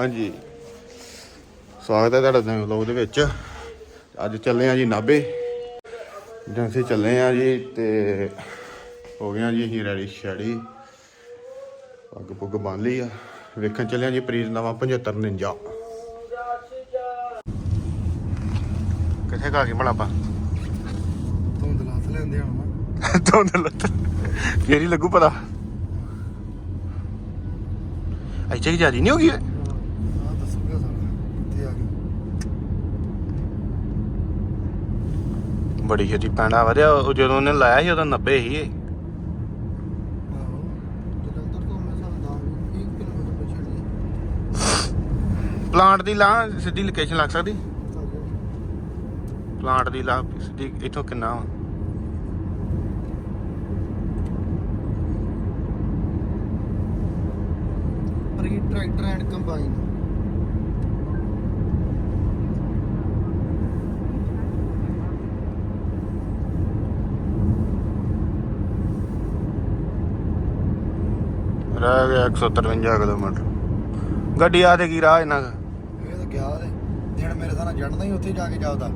ਹਾਂਜੀ। ਸਵਾਗਤ ਹੈ ਤੁਹਾਡਾ ਨਵੇਂ ਵਲੌਗ ਦੇ ਵਿੱਚ। ਅੱਜ ਚੱਲੇ ਆ ਜੀ ਨਾਬੇ ਜੰਸੇ ਚੱਲੇ ਆ ਜੀ ਤੇ ਹੋ ਗਿਆ ਜੀ ਅਸੀਂ ਰੈਡੀ ਸ਼ੈਡੀ ਪੱਗ ਪੁੱਗ ਬੰਨ ਲਈ ਆ। ਵੇਖਣ ਚੱਲੇ ਆ ਜੀ ਪ੍ਰੀਤ ਨਵਾਂ 75 49 ਕਿੱਥੇ ਕਾ ਕੇ ਬਣਾ ਪਾ ਧੁੰਦ ਲੱਥ ਲੈਂਦੇ ਹੁਣ। ਧੁੰਦ ਲੱਤ ਫੇਰ ਹੀ ਲੱਗੂ ਪਤਾ ਇੱਥੇ ਕੀ ਜਾਰੀ ਨਹੀਂ ਹੋ ਗਈ ਓਏ? ਆ ਦੱਸੂਗਾ ਸਾਰਾ ਕਿੱਥੇ ਆ ਗਈ ਬੜੀ ਛੇਤੀ ਪੈਣਾ ਵਧਿਆ ਉਹ ਜਦੋਂ ਉਹਨੇ ਲਾਇਆ ਸੀ ਉਦੋਂ 90 ਸੀ ਇਹ। ਆਹੋ ਜਲੰਧਰ ਤੋਂ ਮੈਂ ਸਾਨੂੰ 1 ਕਿਲੋਮੀਟਰ ਪਿੱਛੇ ਪਲਾਂਟ ਦੀ ਲਾ ਸਿੱਧੀ ਲੋਕੇਸ਼ਨ ਲੱਗ ਸਕਦੀ? ਪਲਾਂਟ ਦੀ ਲਾ ਸਿੱਧੀ ਇੱਥੋਂ ਕਿੰਨਾ ਵਾ? ਪ੍ਰੀ ਟਰੈਕਟਰ ਐਂਡ ਕੰਬਾਈਨ ਰਹਿ ਗਿਆ 153 ਕਿਲੋਮੀਟਰ। ਗੱਡੀ ਆ ਤੇ ਕੀ ਰਾਹ ਇਹਨਾਂ ਦਾ? ਇਹ ਤਾਂ ਗਿਆ ਤੇ ਦਿਨ ਮੇਰੇ ਸਾਰਾ ਜੜਨਾ ਹੀ ਉੱਥੇ ਜਾ ਕੇ ਜਾਉਦਾ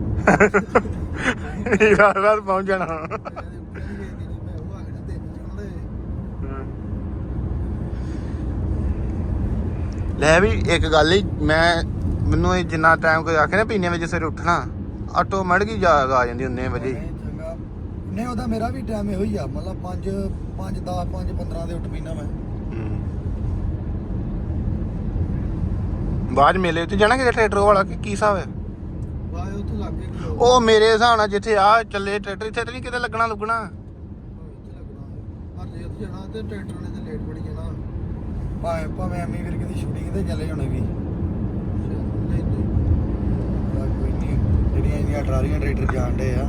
ਰਾਤ ਰਾਤ ਪਹੁੰਚ ਜਾਣਾ। ਲੈ ਵੀ ਇੱਕ ਗੱਲ ਹੀ ਮੈਂ ਮੈਨੂੰ ਇਹ ਜਿੰਨਾ ਟਾਈਮ ਕੋਈ ਆਖੇ ਨਾ ਪੀਨੇ ਵਜੇ ਸਵੇਰੇ ਉੱਠਣਾ ਆਟੋਮੈਟਿਕ ਹੀ ਜਾਗ ਆ ਜਾਂਦੀ ਉਹਨੇ ਵਜੇ। ਹੀ। ਚੰਗਾ। ਨਹੀਂ ਉਹਦਾ ਮੇਰਾ ਵੀ ਟਾਈਮ ਇਹੋ ਹੀ ਆ। ਮਤਲਬ 5 5 10 5 15 ਦੇ ਉੱਠ ਪੀਣਾ ਮੈਂ ਹੂੰ। ਬਾਅਦ ਮੇਲੇ ਉੱਤੇ ਜਾਣਾ ਕਿ ਟਰੈਕਟਰ ਵਾਲਾ ਕਿ ਕੀ ਹਿਸਾਬ ਹੈ? ਵਾਹ ਉੱਥੇ ਲੱਗ ਉਹ ਮੇਰੇ ਹਿਸਾਬ ਨਾਲ ਜਿੱਥੇ ਆ ਚੱਲੇ ਟਰੈਕਟਰ ਇੱਥੇ ਤਾਂ ਨਹੀਂ ਕਿਤੇ ਲੱਗਣਾ ਲੁੱਗਣਾ। ਪਰ ਜੇ ਉੱਥੇ ਜਾਣਾ ਤੇ ਟਰੈਕਟਰ ਨੇ ਤੇ ਲੇਟ ਬੜੀ ਜਾਣਾ ਭਾਵੇਂ ਭਾਵੇਂ ਐਮੀ ਵੀਰ ਕਿਤੇ ਸ਼ੂਟਿੰਗ ਤੇ ਚੱਲੇ ਹੋਣੇ ਵੀ। ਕੋਈ ਨਹੀਂ ਜਿਹੜੀਆਂ ਇੰਨੀਆਂ ਟਰਾਲੀਆਂ ਟਰੈਕਟਰ ਜਾਣ ਡੇ ਆ।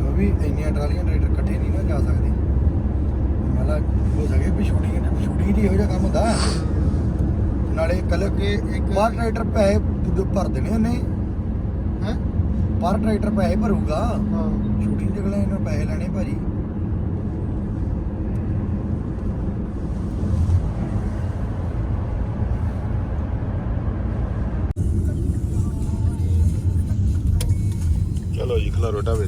ਉਹ ਵੀ ਇੰਨੀਆਂ ਟਰਾਲੀਆਂ ਟਰੈਕਟਰ ਇਕੱਠੇ ਨਹੀਂ ਨਾ ਜਾ ਸਕਦੇ। ਮਤਲਬ ਹੋ ਸਕੇ ਵੀ ਸ਼ੂਟਿੰਗ ਸ਼ੂਟਿੰਗ ਦੀ ਇਹੋ ਜਿਹਾ ਕੰਮ ਹੁੰਦਾ। ਨਾਲੇ ਕੱਲ ਕੇ ਇੱਕ ਪਰ ਟਰੈਕਟਰ ਪੈਸੇ ਭ- ਭਰ ਦੇਣੇ ਉਹਨੇ। ਹੈ? ਪਰ ਟਰੈਕਟਰ ਪੈਸੇ ਭਰੂਗਾ। ਹਾਂ। ਸ਼ੂਟਿੰਗ ਦੇ ਅਗਲੇ ਇਹਨਾਂ ਪੈਸੇ ਲੈਣੇ ਭਾਜੀ। ਚਲੋ ਜੀ ਖਲਾ ਰੋਟਾ ਵੇ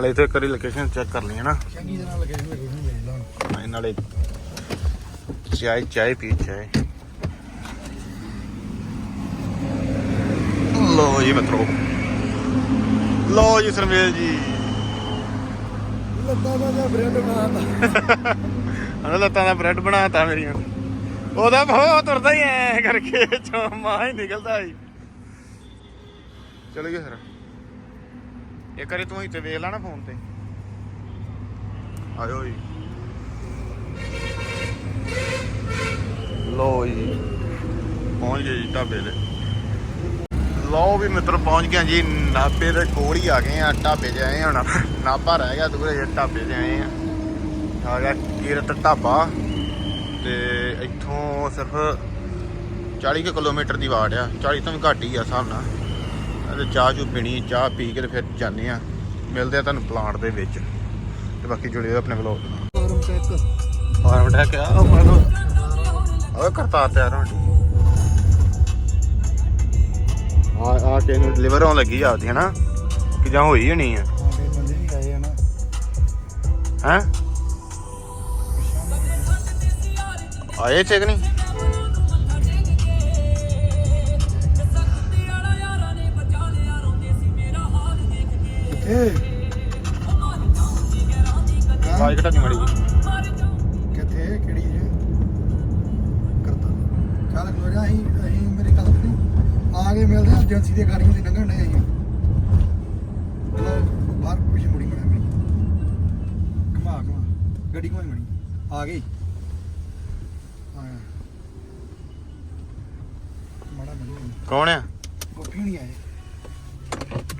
ਨਾਲੇ ਇੱਥੇ ਕਰੀ ਲੋਕੇਸ਼ਨ ਚੈੱਕ ਕਰ ਲਈ ਹੈ ਨਾ। ਚੰਗੀ ਤਰ੍ਹਾਂ ਲੋਕੇਸ਼ਨ ਲੈ ਲਾਂ ਨਾਲੇ ਚਾਹ ਚਾਹ ਪੀ ਚਾਹ। ਲੋ ਜੀ ਮਿੱਤਰੋ। ਲੋ ਜੀ ਸਰਮੇਲ ਜੀ। ਲੱਤਾਂ ਦਾ ਬ੍ਰੈਡ ਬਣਾਤਾ। ਹਾਂ ਲੱਤਾਂ ਦਾ ਬ੍ਰੈਡ ਬਣਾਤਾ ਮੇਰੀਆਂ। ਉਹਦਾ ਬਹੁਤ ਤੁਰਦਾ ਹੀ ਐ ਕਰਕੇ ਚੋਂ ਮਾਂ ਹੀ ਨਿਕਲਦਾ ਸੀ। ਚਲ ਗਿਆ ਸਰ ਇਹ ਕਰੇ ਤੂੰ ਇੱਥੇ ਵੇਖ ਲੈ ਨਾ ਫੋਨ ਤੇ। ਆਇਓ ਜੀ। ਲੋ ਜੀ, ਪਹੁੰਚ ਗਏ ਜੀ ਢਾਬੇ ਤੇ। ਲਓ ਵੀ ਮਿੱਤਰ, ਪਹੁੰਚ ਗਿਆ ਜੀ। ਨਾਬੇ ਦੇ ਕੋਲ ਹੀ ਆ ਗਏ ਆ ਢਾਬੇ ਤੇ ਆਏ ਹੁਣ। ਨਾਭਾ ਰਹਿ ਗਿਆ ਦੂਰੇ ਜੇ ਢਾਬੇ ਤੇ ਆਏ ਆ ਆ ਗਿਆ ਕੀਰਤ ਢਾਬਾ। ਤੇ ਇੱਥੋਂ ਸਿਰਫ 40 ਕੁ ਕਿਲੋਮੀਟਰ ਦੀ ਵਾੜ ਆ। 40 ਤੋਂ ਵੀ ਘੱਟ ਹੀ ਆ ਹਿਸਾਬ ਨਾਲ। ਤੇ ਚਾਹ ਚੂ ਪੀਣੀ ਚਾਹ ਪੀ ਕੇ ਫਿਰ ਜਾਂਦੇ ਆ ਮਿਲਦੇ ਆ ਤੁਹਾਨੂੰ ਪਲਾਂਟ ਦੇ ਵਿੱਚ। ਤੇ ਬਾਕੀ ਜੁੜੇ ਰਹੋ ਆਪਣੇ ਵਲੋਗ ਨਾਲ। ਫਾਰਮ ਟੈਕ ਫਾਰਮ ਟੈਕ ਆ, ਉਹ ਮੈਂ ਉਹ ਕਰਤਾ ਤਿਆਰ ਹੋਣ ਡਈ। ਆ ਆ ਕੇ ਨੂੰ ਡਿਲੀਵਰ ਹੋਣ ਲੱਗੀ ਆਪਦੀ, ਹਨਾ? ਕਿ ਜਾਂ ਹੋਈ ਹੋਣੀ ਆ? ਬੰਦੇ ਵੀ ਆਏ ਆ ਹੈ ਆਏ ਚੈੱਕ ਨਹੀਂ? ਆਵਾਜ਼ ਘਟਾ ਦੀ ਮੜੀ ਜੀ ਕਿੱਥੇ? ਕਿਹੜੀ ਜੇ ਕਰਤਾ ਚੱਲ ਕੋਈ ਨਾ ਅਸੀਂ ਅਸੀਂ ਮੇਰੀ ਗੱਲ ਸੁਣੀ। ਆ ਕੇ ਮਿਲਦੇ ਆ ਏਜੰਸੀ ਦੇ ਗਾੜੀਆਂ ਤੇ ਲੰਘਣ ਡਏ ਅਸੀਂ ਚਲੋ ਬਾਹਰ ਪਿੱਛੇ ਮੁੜੀ ਮੜਾ ਮੇਰੀ ਘਮਾ ਘਮਾ। ਗੱਡੀ ਘਮਾਈ ਮੜੀ ਆ ਗਈ। ਕੌਣ ਆ? ਗੋਪੀ ਨਹੀਂ ਆਏ।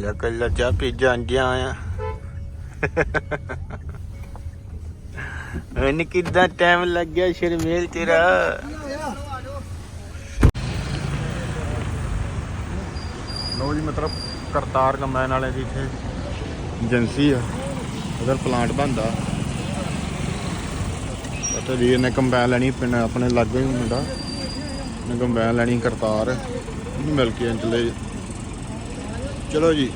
ਕੱਲਾ ਕੱਲਾ ਚਾਹ ਪੀ ਜਾਂਦਿਆਂ ਆ। ਇਹਨ ਕਿਦਾਂ ਟਾਈਮ ਲੱਗਿਆ ਸ਼ਰਮੇਲ ਤੇਰਾ? ਲੋ ਜੀ, ਮਤਲਬ ਕਰਤਾਰ ਕੰਬਾਈਨ ਵਾਲੇ ਦੀ ਇੱਥੇ ਏਜੰਸੀ ਆ। ਉਧਰ ਪਲਾਂਟ ਬੰਦਾ ਅਤੇ ਵੀਰ ਨੇ ਕੰਬਾਈਨ ਲੈਣੀ, ਪਿੰਡ ਆਪਣੇ ਲਾਗੇ ਹੀ ਮੁੰਡਾ। ਨੇ ਕੰਬਾਈਨ ਲੈਣੀ ਕਰਤਾਰ। ਉਹਨੂੰ ਮਿਲ ਕੇ ਚਲੇ। ਚਲੋ ਜੀ।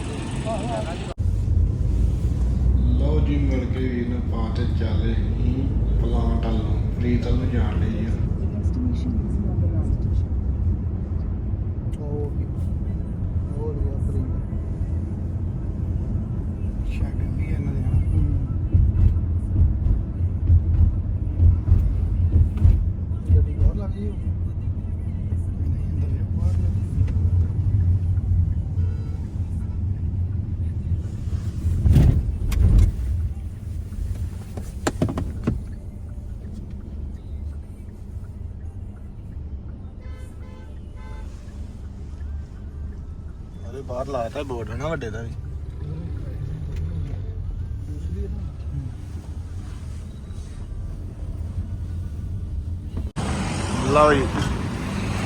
ਲਓ ਜੀ, ਮਿਲ ਕੇ ਵੀਰ ਨੂੰ ਪਾ ਤੇ ਚੱਲੇ ਪਲਾਂਟ ਵੱਲ ਨੂੰ ਪ੍ਰੀਤ ਵੱਲ ਨੂੰ ਜਾਣ ਲਈ ਅਰੇ ਬਾਹਰ ਲਾਤਾ ਬੋਰਡ ਹੈ ਨਾ ਵੱਡੇ ਦਾ ਵੀ। ਲਓ ਜੀ,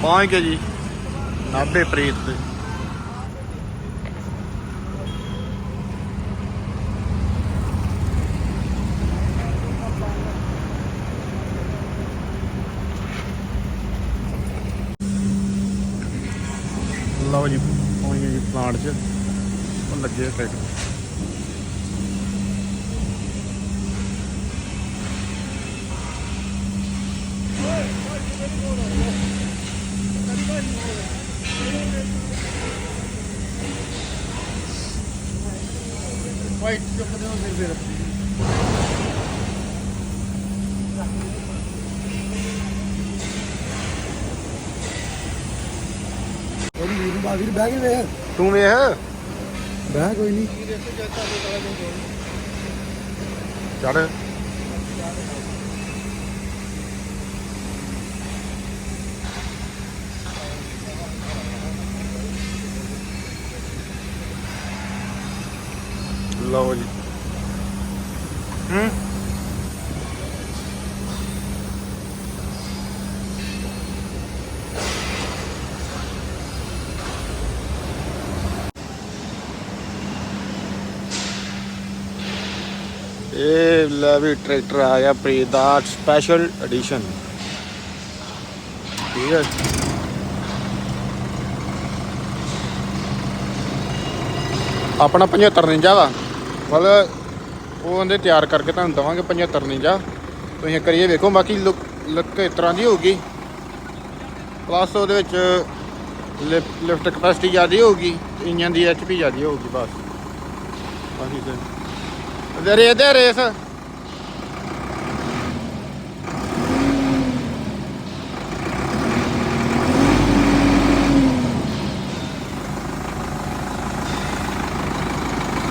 ਪਹੁੰਚ ਗਏ ਜੀ ਨਾਭੇ ਪ੍ਰੀਤ ਤੇ ਲਓ ਜੀ। ਪਹੁੰਚ ਜੀ ਪਲਾਂਟ 'ਚ। ਉਹ ਲੱਗੇ ਟਰੈਕਟਰ ਵਾਈਟ ਚੁੱਕਦੇ ਹੋ ਫਿਰ ਫਿਰ ਉਹਦੀ ਵੀਰ ਬਹਿ ਕੇ ਵੇਖ। ਤੂੰ ਵੇਖ। ਬਹਿ ਕੋਈ ਨਹੀਂ ਚੜ। ਲਓ ਜੀ। ਹੂੰ ਇਹ ਲੈ ਵੀ ਟਰੈਕਟਰ ਆ ਗਿਆ ਪ੍ਰੀਤ ਦਾ ਸਪੈਸ਼ਲ ਐਡੀਸ਼ਨ ਠੀਕ ਹੈ ਆਪਣਾ 75 ਨਿੰਜਾ ਵਾ। ਮਤਲਬ ਉਹ ਉਹਦੇ ਤਿਆਰ ਕਰਕੇ ਤੁਹਾਨੂੰ ਦਵਾਂਗੇ 75 ਨਿੰਜਾ। ਤੁਸੀਂ ਕਰੀਏ ਵੇਖੋ, ਬਾਕੀ ਲੁੱਕ ਲੁੱਕ ਇਸ ਤਰ੍ਹਾਂ ਦੀ ਹੋਊਗੀ। ਪਲੱਸ ਉਹਦੇ ਵਿੱਚ ਲਿਫਟ ਕਪੈਸਿਟੀ ਜ਼ਿਆਦਾ ਹੋਊਗੀ ਇੰਜਨ ਦੀ ਐਚਪੀ ਜ਼ਿਆਦਾ ਹੋਊਗੀ ਬਸ। ਬਾਕੀ ਤੇ ਰੇਸ ਦੇ ਰੇਸ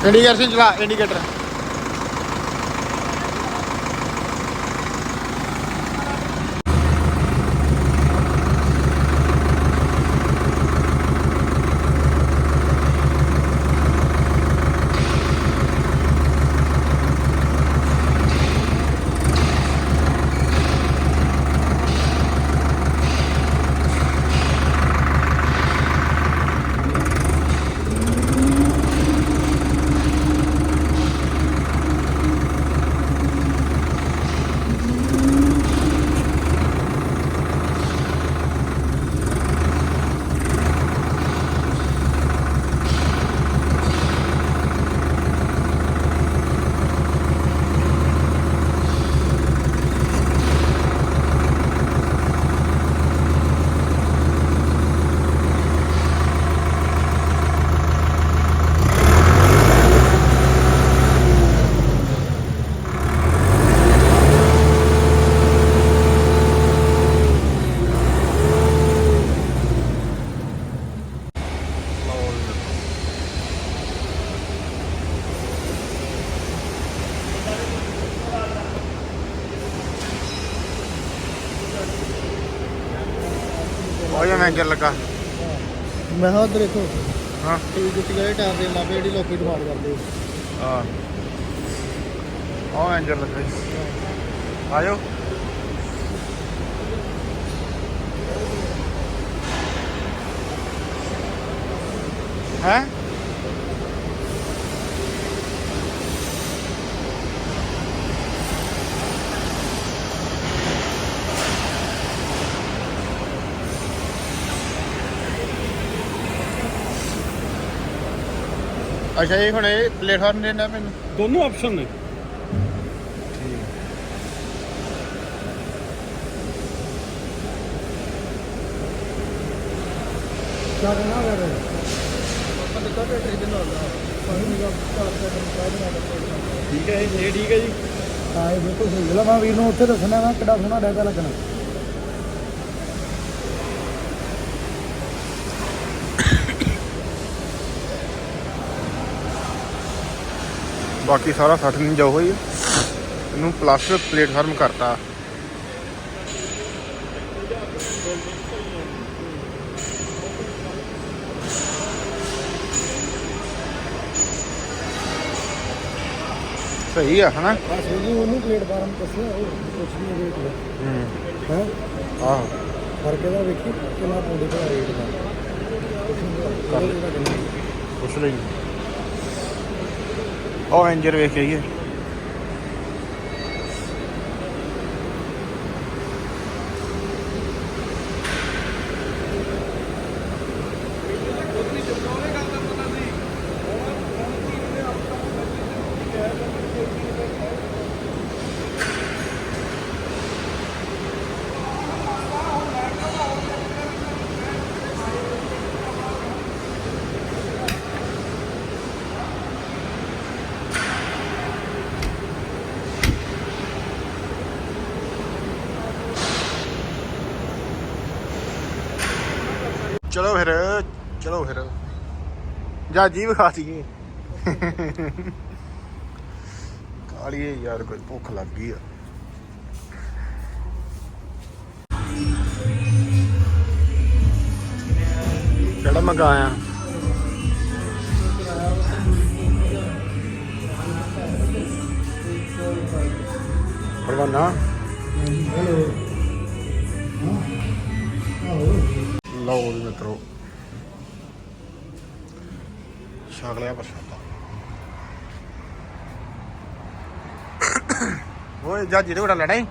ఇండికేషన్ ఇలా ఇండికేటర్ ਮੈਂਜਰ ਲੱਗਾ? ਮੈਂ ਹਾਂ ਉਧਰ ਦੇਖੋ। ਹਾਂ। ਟੀਵੀ ਜੁੱਤੀ ਗਏ ਟਾਇਰ ਦੇ ਲਾਪੇ ਜਿਹੜੀ ਲੋਕੀ ਡਿਮਾਂਡ ਕਰਦੇ ਆ ਉਹ ਮੈਂਜਰ ਲੱਗਾ ਆਜੋ ਹੈ? ਅੱਛਾ ਇਹ ਹੁਣ ਇਹ ਪਲੇਟਫਾਰਮ ਦੇਣਾ ਮੈਨੂੰ ਦੋਨੋਂ ਆਪਸ਼ਨ ਨੇ। ਕਿਆ ਕਰਨਾ ਕਰ ਰਹੇ ਆਪਾਂ ਤਾਂ ਕੱਟ ਟ੍ਰੇਡ ਨਾਲ ਦਾ ਪਾਣੀ ਨਿਗਾ ਚਾਰ ਦਾ ਠੀਕ ਹੈ ਇਹ ਠੀਕ ਹੈ ਜੀ। ਹਾਂ ਇਹ ਬਿਲਕੁਲ ਸਹੀ ਗੱਲ ਆ। ਮੈਂ ਵੀਰ ਨੂੰ ਉੱਥੇ ਦੱਸਣਾ ਨਾ ਕਿੱਡਾ ਸੋਹਣਾ ਡੈਗਾ ਲੱਗਣਾ। ਬਾਕੀ ਸਾਰਾ 60 ਨਹੀਂ ਜਾ ਹੋਈ ਇਹਨੂੰ ਪਲਾਸਟਰ ਪਲੇਟਫਾਰਮ ਕਰਤਾ। ਸਹੀ ਆ ਹਨਾ? ਬਸ ਉਹਨੂੰ ਪਲੇਟਫਾਰਮ ਦੱਸਿਆ ਉਹ ਕੁਛ ਨਹੀਂ ਰੇਟ ਹੂੰ। ਹੈ? ਆਹੋ। ਫ਼ਰਕ ਇਹਦਾ ਵੇਖੀ ਕਿੰਨਾ ਪੌਂਡੇ ਦਾ। ਰੇਟ ਦਾ ਕੁਛ ਨਹੀਂ ਕਰ ਉਹ ਇੰਜਰ ਵੇਖ ਕੇ ਚਲੋ ਫਿਰ ਚਲੋ ਫਿਰ। ਜਾ ਜੀ ਵਿਖਾ ਦਈਏ। ਕਾਲੀਏ ਯਾਰ, ਕੋਈ ਭੁੱਖ ਲੱਗ ਗਈ ਆ। ਕਿਹੜਾ ਮੰਗਾਇਆ? ਪਰਵਾਨਾ ਹੈਲੋ ਆਹੋ। ਲਓ ਜੀ ਮਿੱਤਰੋ। ਛਕ ਲਿਆ ਪ੍ਰਸ਼ਾਦਾ। ਓਏ ਜੱਜ ਇਹਦੇ ਕੋਲ ਲੈਣਾ ਹੀ